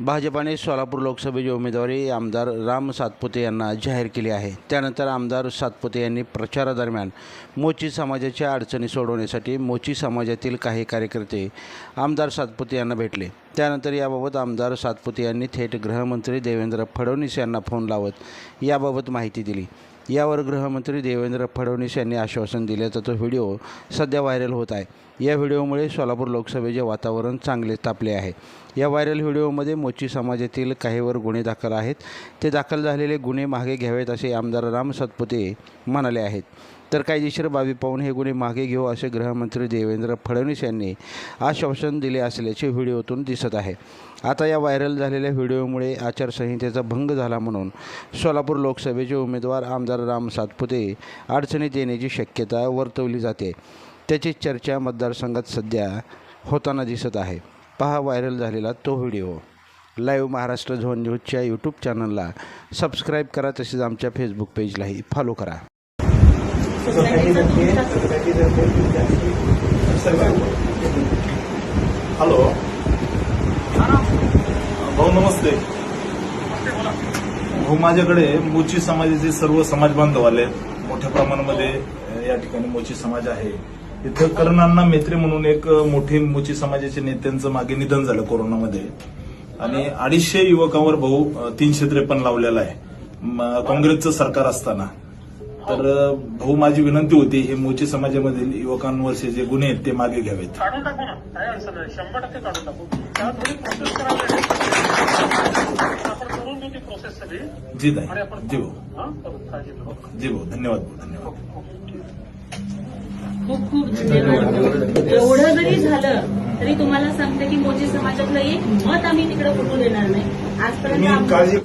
भाजपाने सोलापूर लोकसभेची उमेदवारी आमदार राम सातपुते यांना जाहीर केली आहे. त्यानंतर आमदार सातपुते यांनी प्रचारादरम्यान मोची समाजाच्या अडचणी सोडवण्यासाठी मोची समाजातील काही कार्यकर्ते आमदार सातपुते यांना भेटले. त्यानंतर याबाबत आमदार सातपुते यांनी थेट गृहमंत्री देवेंद्र फडणवीस यांना फोन लावत याबाबत माहिती दिली. यावर गृहमंत्री देवेंद्र फडणवीस यांनी आश्वासन दिल्याचा तो व्हिडिओ सध्या व्हायरल होत आहे. या व्हिडिओमुळे सोलापूर लोकसभेचे वातावरण चांगले तापले आहे. या व्हायरल व्हिडिओमध्ये मोची समाजातील काहीवर गुन्हे दाखल आहेत. ते दाखल झालेले गुन्हे मागे घ्यावेत असे आमदार राम सतपुते म्हणाले आहेत. तर कायदेशीर बाबी पाहून हे गुन्हे मागे घेऊ असे गृहमंत्री देवेंद्र फडणवीस यांनी आश्वासन दिले असल्याचे व्हिडिओतून दिसत आहे. आता या व्हायरल झालेल्या व्हिडिओमुळे आचारसंहितेचा भंग झाला म्हणून सोलापूर लोकसभेचे उमेदवार आमदार राम सातपुते अडचणीत येण्याची शक्यता वर्तवली जाते. त्याची चर्चा मतदारसंघात सध्या होताना दिसत आहे. पहा व्हायरल झालेला तो व्हिडिओ. लाईव्ह महाराष्ट्र झोन न्यूजच्या यूट्यूब चॅनलला सबस्क्राईब करा तसेच आमच्या फेसबुक पेजलाही फॉलो करा. हॅलो भाऊ नमस्ते. भाऊ माझ्याकडे मोची समाजाचे सर्व समाज बांधव आले मोठ्या प्रमाणामध्ये या ठिकाणी मोची समाज आहे. इथं कर्णांना मेत्रे म्हणून एक मोठी मोठे मोची समाजाचे नेत्यांचं मागे निधन झालं कोरोनामध्ये. आणि अडीचशे युवकांवर भाऊ तीनशे त्रेपन्न लावलेला आहे. काँग्रेसचं सरकार असताना. तर भाऊ माझी विनंती होती हे मोची समाजामधील युवकांवरचे जे गुन्हे आहेत ते मागे घ्यावेत. काढून टाकू ना. काय अडचण नाही. शंभर टक्के काढून टाकू. त्याला थोडी प्रोसेस करावी लागेल. आपण करून देऊ ती प्रोसेस सगळी. जी आणि नाही आपण जी भाऊ. हा? करू. काळजी करू. जी भाऊ. धन्यवाद भाऊ. धन्यवाद. खूप खूप धन्यवाद. एवढं जरी झालं तरी तुम्हाला सांगते की मोची समाजातलं एक मत आम्ही तिकडे फुटू देणार नाही. आजपर्यंत तुम्ही आम- काळजी